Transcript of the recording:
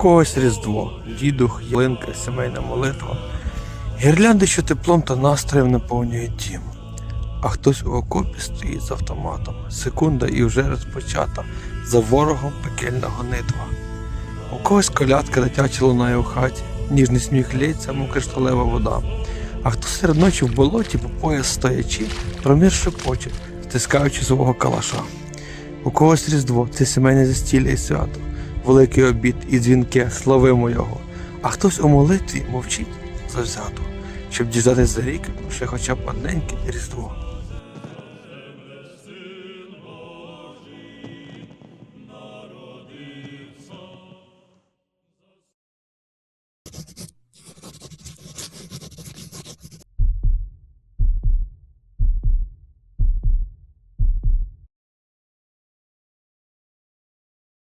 когось різдво, дідух, ялинка, сімейна молитва. Гірлянди, що теплом та настроєм наповнюють дім. А хтось у окопі стоїть з автоматом. Секунда і вже розпочата. За ворогом пекельна гонитва. У когось колядка дитяча лунає у хаті, ніжний сміх лється, мов кришталева вода. А хто серед ночі в болоті по пояс стоячи, про мир шепоче, стискаючи свого калаша. У когось різдво це сімейне застілля і свято, великий обід і дзвінке, славимо його. А хтось у молитві мовчить завзято, щоб діждатись за рік ще хоча б одненьке різдво.